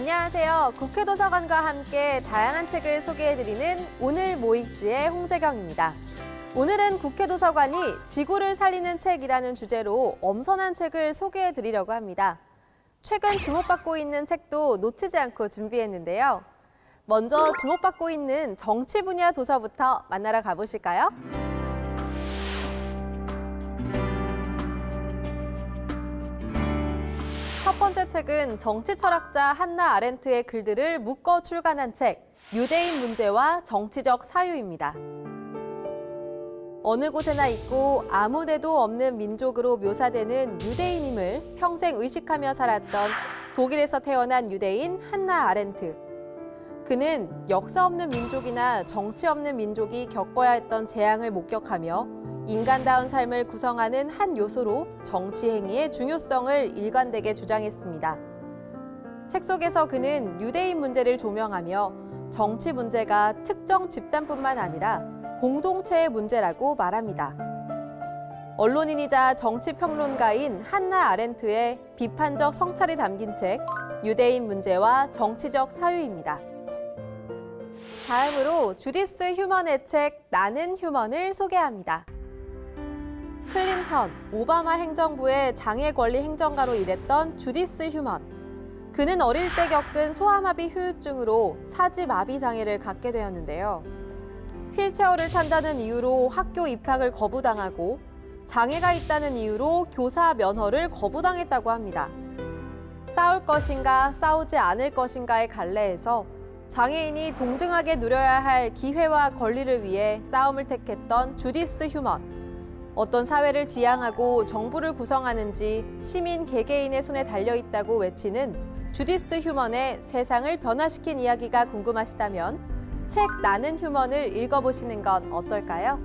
안녕하세요. 국회도서관과 함께 다양한 책을 소개해드리는 오늘 모익지의 홍재경입니다. 오늘은 국회도서관이 지구를 살리는 책이라는 주제로 엄선한 책을 소개해드리려고 합니다. 최근 주목받고 있는 책도 놓치지 않고 준비했는데요. 먼저 주목받고 있는 정치 분야 도서부터 만나러 가보실까요? 첫 번째 책은 정치 철학자 한나 아렌트의 글들을 묶어 출간한 책, 유대인 문제와 정치적 사유입니다. 어느 곳에나 있고 아무데도 없는 민족으로 묘사되는 유대인임을 평생 의식하며 살았던 독일에서 태어난 유대인 한나 아렌트. 그는 역사 없는 민족이나 정치 없는 민족이 겪어야 했던 재앙을 목격하며 인간다운 삶을 구성하는 한 요소로 정치 행위의 중요성을 일관되게 주장했습니다. 책 속에서 그는 유대인 문제를 조명하며 정치 문제가 특정 집단뿐만 아니라 공동체의 문제라고 말합니다. 언론인이자 정치평론가인 한나 아렌트의 비판적 성찰이 담긴 책 유대인 문제와 정치적 사유입니다. 다음으로 주디스 휴먼의 책 나는 휴먼을 소개합니다. 클린턴, 오바마 행정부의 장애 권리 행정가로 일했던 주디스 휴먼. 그는 어릴 때 겪은 소아마비 후유증으로 사지마비 장애를 갖게 되었는데요. 휠체어를 탄다는 이유로 학교 입학을 거부당하고 장애가 있다는 이유로 교사 면허를 거부당했다고 합니다. 싸울 것인가 싸우지 않을 것인가의 갈래에서 장애인이 동등하게 누려야 할 기회와 권리를 위해 싸움을 택했던 주디스 휴먼. 어떤 사회를 지향하고 정부를 구성하는지 시민 개개인의 손에 달려 있다고 외치는 주디스 휴먼의 세상을 변화시킨 이야기가 궁금하시다면 책 나는 휴먼을 읽어보시는 건 어떨까요?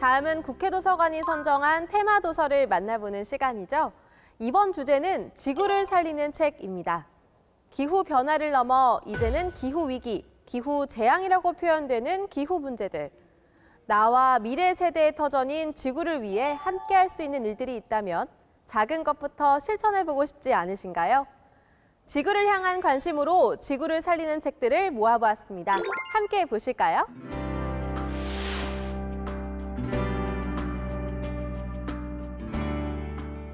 다음은 국회도서관이 선정한 테마 도서를 만나보는 시간이죠. 이번 주제는 지구를 살리는 책입니다. 기후 변화를 넘어 이제는 기후 위기, 기후 재앙이라고 표현되는 기후 문제들. 나와 미래 세대의 터전인 지구를 위해 함께 할 수 있는 일들이 있다면 작은 것부터 실천해 보고 싶지 않으신가요? 지구를 향한 관심으로 지구를 살리는 책들을 모아보았습니다. 함께 보실까요?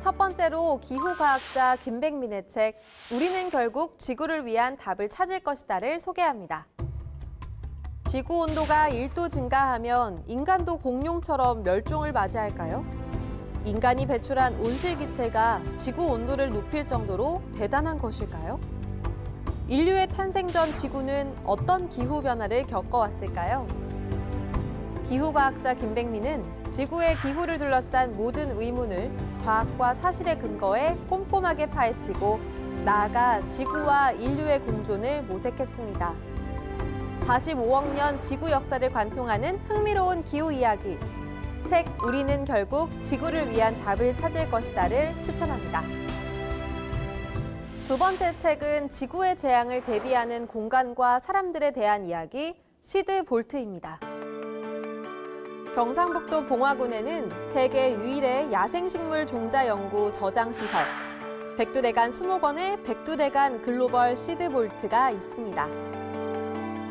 첫 번째로 기후과학자 김백민의 책 우리는 결국 지구를 위한 답을 찾을 것이다를 소개합니다. 지구 온도가 1도 증가하면 인간도 공룡처럼 멸종을 맞이할까요? 인간이 배출한 온실기체가 지구 온도를 높일 정도로 대단한 것일까요? 인류의 탄생 전 지구는 어떤 기후 변화를 겪어왔을까요? 기후과학자 김백민은 지구의 기후를 둘러싼 모든 의문을 과학과 사실에 근거해 꼼꼼하게 파헤치고 나아가 지구와 인류의 공존을 모색했습니다. 45억 년 지구 역사를 관통하는 흥미로운 기후 이야기. 책 우리는 결국 지구를 위한 답을 찾을 것이다를 추천합니다. 두 번째 책은 지구의 재앙을 대비하는 공간과 사람들에 대한 이야기 시드 볼트입니다. 경상북도 봉화군에는 세계 유일의 야생식물 종자 연구 저장 시설 백두대간 수목원의 백두대간 글로벌 시드 볼트가 있습니다.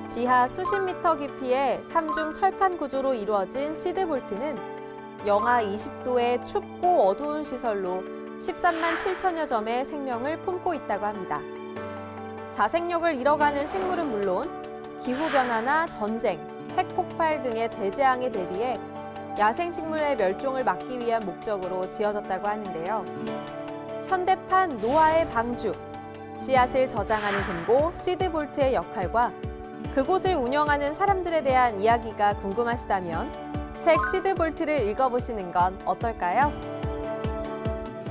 지하 수십 미터 깊이의 삼중 철판 구조로 이루어진 시드볼트는 영하 20도의 춥고 어두운 시설로 13만 7천여 점의 생명을 품고 있다고 합니다. 자생력을 잃어가는 식물은 물론 기후변화나 전쟁, 핵폭발 등의 대재앙에 대비해 야생식물의 멸종을 막기 위한 목적으로 지어졌다고 하는데요. 현대판 노화의 방주, 씨앗을 저장하는 금고 시드볼트의 역할과 그곳을 운영하는 사람들에 대한 이야기가 궁금하시다면 책 시드볼트를 읽어보시는 건 어떨까요?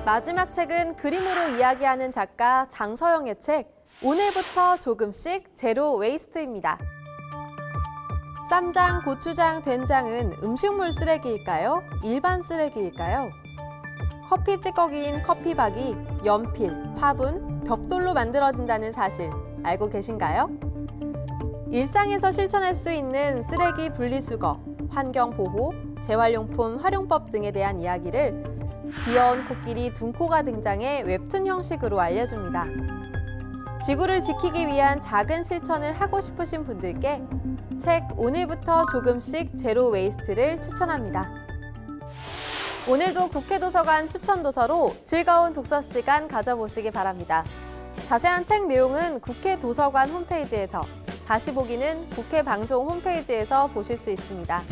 마지막 책은 그림으로 이야기하는 작가 장서영의 책 오늘부터 조금씩 제로 웨이스트입니다. 쌈장, 고추장, 된장은 음식물 쓰레기일까요? 일반 쓰레기일까요? 커피 찌꺼기인 커피박이 연필, 화분, 벽돌로 만들어진다는 사실 알고 계신가요? 일상에서 실천할 수 있는 쓰레기 분리수거, 환경보호, 재활용품 활용법 등에 대한 이야기를 귀여운 코끼리 둔코가 등장해 웹툰 형식으로 알려줍니다. 지구를 지키기 위한 작은 실천을 하고 싶으신 분들께 책 오늘부터 조금씩 제로 웨이스트를 추천합니다. 오늘도 국회 도서관 추천 도서로 즐거운 독서 시간 가져보시기 바랍니다. 자세한 책 내용은 국회 도서관 홈페이지에서 다시 보기는 국회 방송 홈페이지에서 보실 수 있습니다.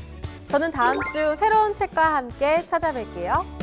저는 다음 주 새로운 책과 함께 찾아뵐게요.